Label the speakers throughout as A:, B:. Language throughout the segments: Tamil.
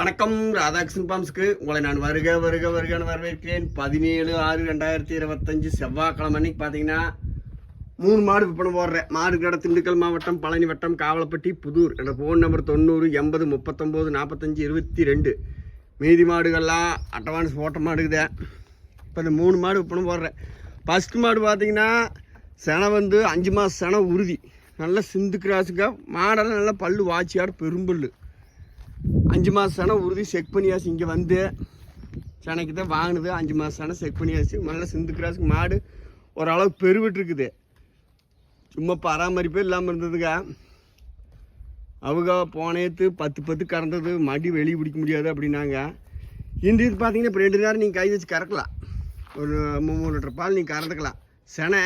A: வணக்கம். ராதாகிருஷ்ணன் பாம்ஸ்க்கு உங்களை நான் வருக வருக வருகன்னு வரவேற்கிறேன். பதினேழு ஆறு ரெண்டாயிரத்தி இருபத்தஞ்சு செவ்வாய்க்கிழமை அன்னைக்கு பார்த்தீங்கன்னா மூணு மாடு விற்பனை போடுறேன். மாடு கடை திண்டுக்கல் மாவட்டம் பழனி வட்டம் காவலப்பட்டி புதூர். என்னோட ஃபோன் நம்பர் தொண்ணூறு எண்பது முப்பத்தொம்போது நாற்பத்தஞ்சு இருபத்தி ரெண்டு மீதி மாடுகள்லாம் அட்வான்ஸ் ஓட்ட மாடுக்குதே இப்போ இந்த மூணு மாடு விற்பனை போடுறேன். ஃபஸ்ட்டு மாடு பார்த்தீங்கன்னா செனை வந்து அஞ்சு மாதம் செனை உறுதி. நல்லா சிந்து கிராஸுங்க. மாடெல்லாம் நல்லா பல்லு வாச்சியாடு பெரும்பல்லு. அஞ்சு மாதம் உறுதி செக் பண்ணியாச்சு இங்கே வந்து. சென்னைக்கு தான் வாங்கினது அஞ்சு மாதம் செக் பண்ணியாச்சு. நல்ல சிந்து கிராஸுக்கு மாடு ஓரளவுக்கு பெருவிட்டுருக்குது. சும்மா பராமரிப்பே இல்லாமல் இருந்ததுங்க. அவங்க போனேத்து பத்து பத்து கறந்தது மடி வெளியே பிடிக்க முடியாது அப்படின்னாங்க. இந்த இது பார்த்தீங்கன்னா இப்போ ரெண்டு நேரம் நீங்கள் கை வச்சு கறக்கலாம். ஒரு மூணு லிட்டர் பால் நீங்கள் கறந்துக்கலாம். செனை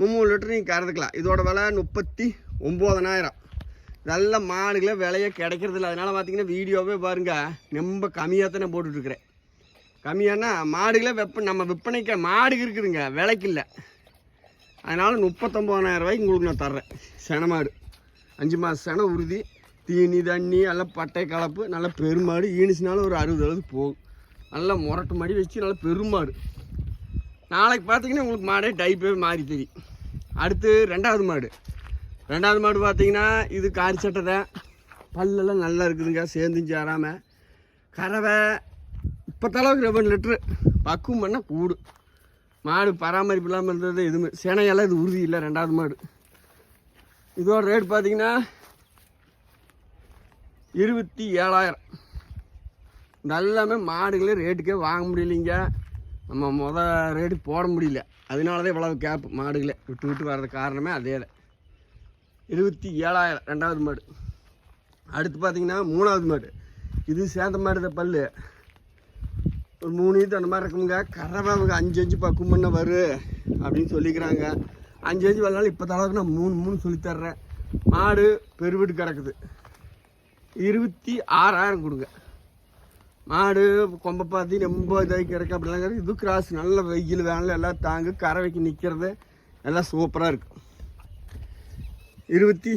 A: மூணு லிட்டர் நீங்கள் கறந்துக்கலாம். இதோட விலை முப்பத்தி ஒம்பதனாயிரம். நல்ல மாடுகளே விலையே கிடைக்கிறதில்ல. அதனால் பார்த்தீங்கன்னா வீடியோவே பாருங்க. ரொம்ப கம்மியாக தான் நான் போட்டுட்ருக்குறேன் கம்மியானா மாடுகளே வெப்ப நம்ம விற்பனைக்கு மாடுக்கு இருக்குதுங்க. விலைக்கு இல்லை. அதனால் முப்பத்தொம்போதாயிரம் ரூபாய்க்கு உங்களுக்கு நான் தர்றேன். சென மாடு. அஞ்சு மாதம் சென உறுதி. தீனி தண்ணி எல்லாம் பட்டை கலப்பு நல்ல பெருமாடு. ஈனிச்சினாலும் ஒரு அறுபது அளவுக்கு போகும். நல்லா முரட்டு மாடி வச்சு நல்ல பெருமாடு. நாளைக்கு பார்த்தீங்கன்னா உங்களுக்கு மாடே டைப்பே மாறி தெரியும். அடுத்து ரெண்டாவது மாடு. ரெண்டாவது மாடு பார்த்தீங்கன்னா இது காரி சட்டை. தான் பல்லெல்லாம் நல்லா இருக்குதுங்க சேர்ந்து சேராமல் கறவை இப்போ தளவுக்கு ரெண்டு லிட்ரு பக்குவம் பண்ணால் கூடு. மாடு பராமரிப்பு இல்லாமல் இருந்தது எதுவுமே. சினையெல்லாம் இது உறுதி இல்லை ரெண்டாவது மாடு. இதோட ரேட் பார்த்தீங்கன்னா இருபத்தி ஏழாயிரம். எல்லாமே மாடுகளே ரேட்டுக்கே வாங்க முடியலைங்க. நம்ம முத ரேட்டு போட முடியல. அதனால தான் இவ்வளவு கேப் மாடுகளே விட்டு விட்டு வர்றது காரணமே அதே தான் இருபத்தி ஏழாயிரம் ரெண்டாவது மாடு. அடுத்து பார்த்தீங்கன்னா மூணாவது மாடு. இது சேர்ந்த மாதிரி இந்த பல்லு. ஒரு மூணு இது அந்த மாதிரி இருக்குங்க கறவை அவங்க அஞ்சு அஞ்சு பக்கம் பண்ண வரு அப்படின்னு சொல்லிக்கிறாங்க. அஞ்சு அஞ்சு வரலாலும் இப்போ தளவுக்கு நான் மூணு மூணு சொல்லித்தர்றேன் மாடு பெருவிட்டு கிடக்குது. இருபத்தி ஆறாயிரம் கொடுங்க. மாடு கொம்பை பார்த்து ரொம்ப இதாகி கிடக்கு அப்படிலாம் கிடக்கு இது கிராஸ் நல்ல வெயில் வேணாலும் எல்லாம் தாங்கு கறவைக்கு நிற்கிறது எல்லாம் சூப்பராக இருக்கும் இருபத்தி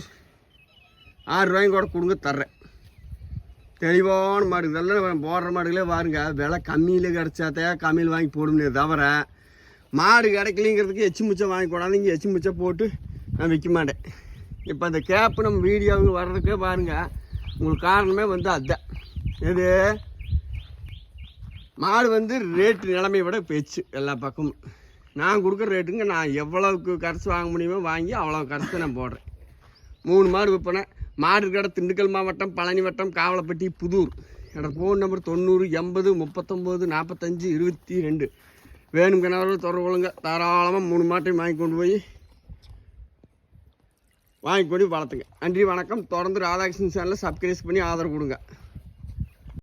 A: ஆறு ரூபாயும் கூட கொடுங்க தர்றேன். தெளிவான மாடு இதெல்லாம் போடுற மாடுகளே பாருங்க விலை கம்மியில் கிடச்சாத்தே கம்மியில் வாங்கி போடுமே தவிர மாடு கிடைக்கலிங்கிறதுக்கு எச்சி முச்சம் வாங்கி கொண்டாந்து எச்சி முச்சம் போட்டு நான் விற்க மாட்டேன். இப்போ அந்த கேப்பு நம்ம வீடியோவுக்கு வர்றதுக்கே பாருங்கள் உங்களுக்கு காரணமே வந்து அதுதான் எது மாடு வந்து ரேட்டு நிலைமையை விட பேச்சு எல்லா பக்கமும். நான் கொடுக்குற ரேட்டுங்க நான் எவ்வளவுக்கு கரைச்சி வாங்க முடியுமோ வாங்கி அவ்வளோ கரைச்சி நான் போடுறேன். மூணு மாடு விற்பனை. மாடு இருக்கிற திண்டுக்கல் மாவட்டம் பழனி வட்டம் காவலப்பட்டி புதூர். என்னோடய ஃபோன் நம்பர் தொண்ணூறு எண்பது முப்பத்தொம்போது நாற்பத்தஞ்சு இருபத்தி ரெண்டு. வேணும் கிணறு தொடர்பு கொள்ளுங்க. தாராளமாக மூணு மாட்டையும் வாங்கி கொண்டு போய் வாங்கி கொண்டு வளர்த்துங்க. நன்றி வணக்கம். தொடர்ந்து ராதாகிருஷ்ணன் சேனலில் சப்ஸ்கிரைப் பண்ணி ஆதரவு கொடுங்க.